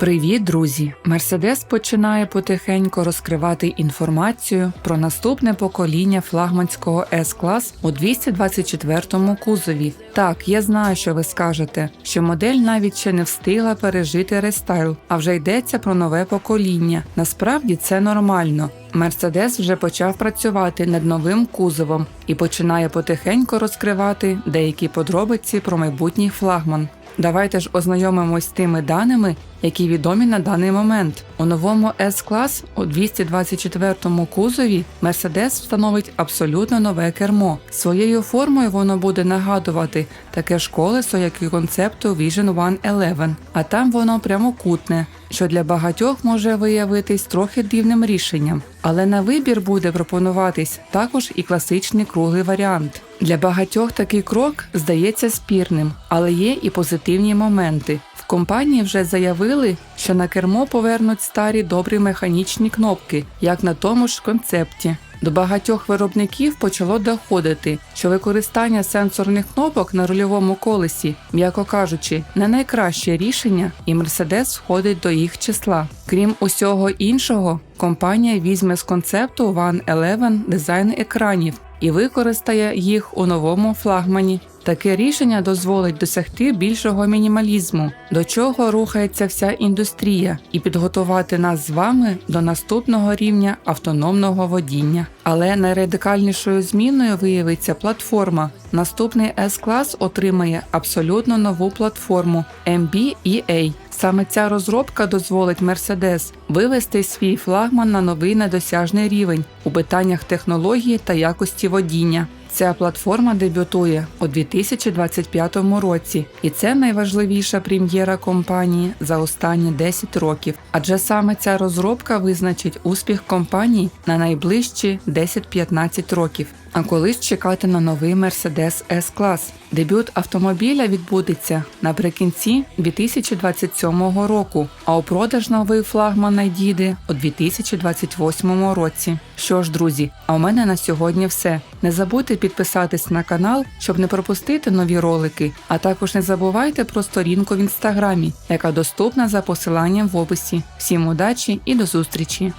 Привіт, друзі! Мерседес починає потихеньку розкривати інформацію про наступне покоління флагманського С-клас у 224-му кузові. Так, я знаю, що ви скажете, що модель навіть ще не встигла пережити рестайл, а вже йдеться про нове покоління. Насправді це нормально. Мерседес вже почав працювати над новим кузовом і починає потихеньку розкривати деякі подробиці про майбутній флагман. Давайте ж ознайомимось з тими даними, які відомі на даний момент. У новому S-клас у 224-му кузові Mercedes встановить абсолютно нове кермо. Своєю формою воно буде нагадувати таке ж колесо, як і концепту Vision One 11, а там воно прямокутне, що для багатьох може виявитись трохи дивним рішенням. Але на вибір буде пропонуватись також і класичний круглий варіант. Для багатьох такий крок здається спірним, але є і позитивні моменти. В компанії вже заявили, що на кермо повернуть старі добрі механічні кнопки, як на тому ж концепті. До багатьох виробників почало доходити, що використання сенсорних кнопок на рульовому колесі, м'яко кажучи, не найкраще рішення, і Mercedes входить до їх числа. Крім усього іншого, компанія візьме з концепту One Eleven дизайн екранів і використає їх у новому флагмані. Таке рішення дозволить досягти більшого мінімалізму, до чого рухається вся індустрія, і підготувати нас з вами до наступного рівня автономного водіння. Але найрадикальнішою зміною виявиться платформа. Наступний S-клас отримає абсолютно нову платформу MB-EA. Саме ця розробка дозволить Mercedes вивести свій флагман на новий недосяжний рівень у питаннях технології та якості водіння. Ця платформа дебютує у 2025 році, і це найважливіша прем'єра компанії за останні 10 років. Адже саме ця розробка визначить успіх компанії на найближчі 10-15 років. А колись чекати на новий Mercedes S-клас. Дебют автомобіля відбудеться наприкінці 2027 року, а у продаж новий флагман надійде у 2028 році. Що ж, друзі, а у мене на сьогодні все. Не забудьте підписатись на канал, щоб не пропустити нові ролики, а також не забувайте про сторінку в інстаграмі, яка доступна за посиланням в описі. Всім удачі і до зустрічі!